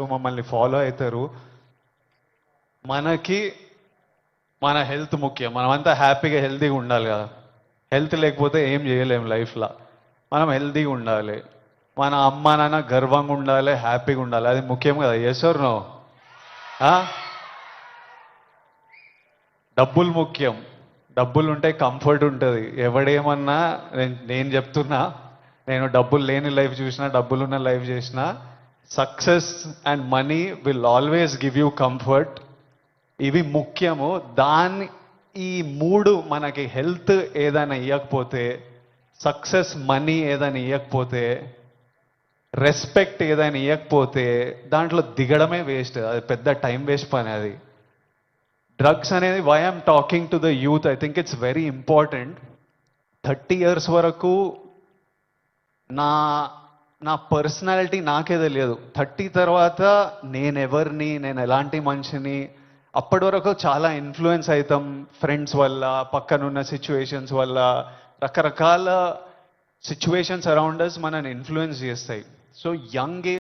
మమ్మల్ని ఫాలో అవుతారు. మనకి మన హెల్త్ ముఖ్యం. మనమంతా హ్యాపీగా హెల్తీగా ఉండాలి కదా. హెల్త్ లేకపోతే ఏం చేయలేం లైఫ్లో మనం హెల్తీగా ఉండాలి. మన అమ్మ నాన్న గర్వంగా ఉండాలి హ్యాపీగా ఉండాలి. అది ముఖ్యం కదా. ఎసర్ నో డబ్బులు ముఖ్యం. డబ్బులు ఉంటే కంఫర్ట్ ఉంటుంది. ఎవడేమన్నా నేను నేను చెప్తున్నా నేను డబ్బులు లేని లైఫ్ చూసినా డబ్బులు ఉన్న లైఫ్ చేసినా success and money will always give you comfort ఇవి ముఖ్యము. దాన్ని ఈ మూడు మనకి హెల్త్ ఏదైనా ఇవ్వకపోతే సక్సెస్ మనీ ఏదైనా ఇవ్వకపోతే రెస్పెక్ట్ ఏదైనా ఇవ్వకపోతే దాంట్లో దిగడమే వేస్ట్ అది పెద్ద టైం వేస్ట్ పని అది. డ్రగ్స్ అనేది why I'm talking to the youth I think it's very important thirty years వరకు నా నా పర్సనాలిటీ నాకే తెలియదు. థర్టీ తర్వాత నేను ఎవరిని నేను ఎలాంటి మనిషిని అప్పటి వరకు చాలా ఇన్ఫ్లుయెన్స్ అవుతాం ఫ్రెండ్స్ వల్ల పక్కనున్న సిచ్యువేషన్స్ వల్ల. రకరకాల సిచ్యువేషన్స్ అరౌండ్ అస్ మనని ఇన్ఫ్లుయెన్స్ చేస్తాయి. So young age